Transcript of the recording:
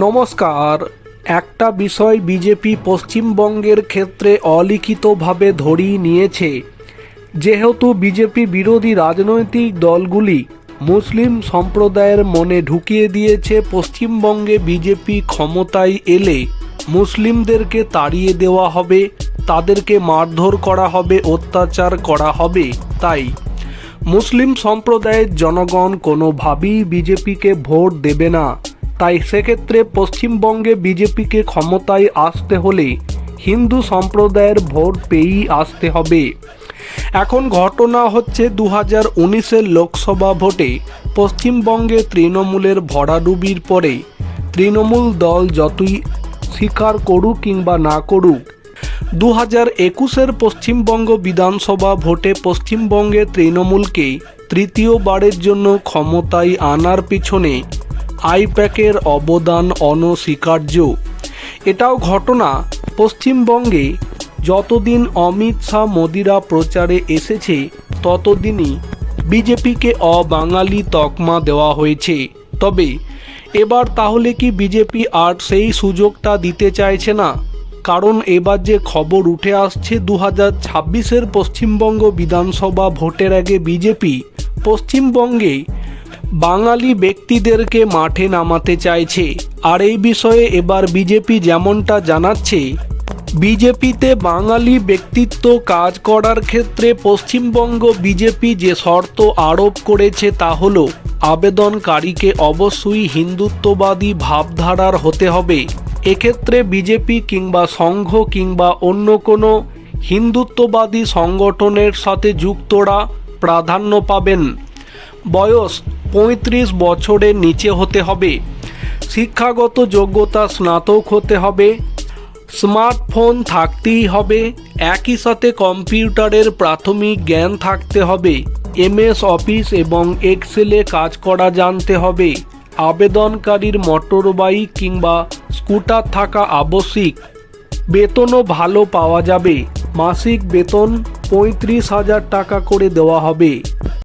নমস্কার। একটা বিষয় বিজেপি পশ্চিমবঙ্গের ক্ষেত্রে অলিখিতভাবে ধরিয়ে নিয়েছে। যেহেতু বিজেপি বিরোধী রাজনৈতিক দলগুলি মুসলিম সম্প্রদায়ের মনে ঢুকিয়ে দিয়েছে, পশ্চিমবঙ্গে বিজেপি ক্ষমতায় এলে মুসলিমদেরকে তাড়িয়ে দেওয়া হবে, তাদেরকে মারধর করা হবে, অত্যাচার করা হবে। তাই মুসলিম সম্প্রদায়ের জনগণ কোনোভাবেই বিজেপিকে ভোট দেবে না। তাই সেক্ষেত্রে পশ্চিমবঙ্গে বিজেপিকে ক্ষমতায় আসতে হলে হিন্দু সম্প্রদায়ের ভোট পেয়েই আসতে হবে। এখন ঘটনা হচ্ছে দু হাজার উনিশের লোকসভা ভোটে পশ্চিমবঙ্গে তৃণমূলের ভরাডুবির পরে তৃণমূল দল যতই স্বীকার করুক কিংবা না করুক দু হাজার একুশের পশ্চিমবঙ্গ বিধানসভা ভোটে পশ্চিমবঙ্গে তৃণমূলকে তৃতীয়বারের জন্য ক্ষমতায় আনার পিছনে আইপ্যাকের অবদান অনস্বীকার্য। এটাও ঘটনা পশ্চিমবঙ্গে যতদিন অমিত শাহ মোদিরা প্রচারে এসেছে, ততদিনই বিজেপিকে অবাঙালি তকমা দেওয়া হয়েছে। তবে এবার তাহলে কি বিজেপি আর সেই সুযোগটা দিতে চাইছে না? কারণ এবার যে খবর উঠে আসছে দু হাজার ছাব্বিশের পশ্চিমবঙ্গ বিধানসভা ভোটের আগে বিজেপি পশ্চিমবঙ্গে বাঙালি ব্যক্তিদেরকে মাঠে নামাতে চাইছে। আর এই বিষয়ে এবার বিজেপি যেমনটা জানাচ্ছে, বিজেপিতে বাঙালি ব্যক্তিত্ব কাজ করার ক্ষেত্রে পশ্চিমবঙ্গ বিজেপি যে শর্ত আরোপ করেছে তা হল, আবেদনকারীকে অবশ্যই হিন্দুত্ববাদী ভাবধারার হতে হবে। এক্ষেত্রে বিজেপি কিংবা সংঘ কিংবা অন্য কোনো হিন্দুত্ববাদী সংগঠনের সাথে যুক্তরা প্রাধান্য পাবেন। বয়স পঁয়ত্রিশ বছরের নিচে হতে হবে। শিক্ষাগত যোগ্যতা স্নাতক হতে হবে। স্মার্টফোন থাকতেই হবে। একই সাথে কম্পিউটারের প্রাথমিক জ্ঞান থাকতে হবে। এমএস অফিস এবং এক্সেলে কাজ করা জানতে হবে। আবেদনকারীর মোটর বাইক কিংবা স্কুটার থাকা আবশ্যিক। বেতনও ভালো পাওয়া যাবে। মাসিক বেতন পঁয়ত্রিশ হাজার টাকা করে দেওয়া হবে।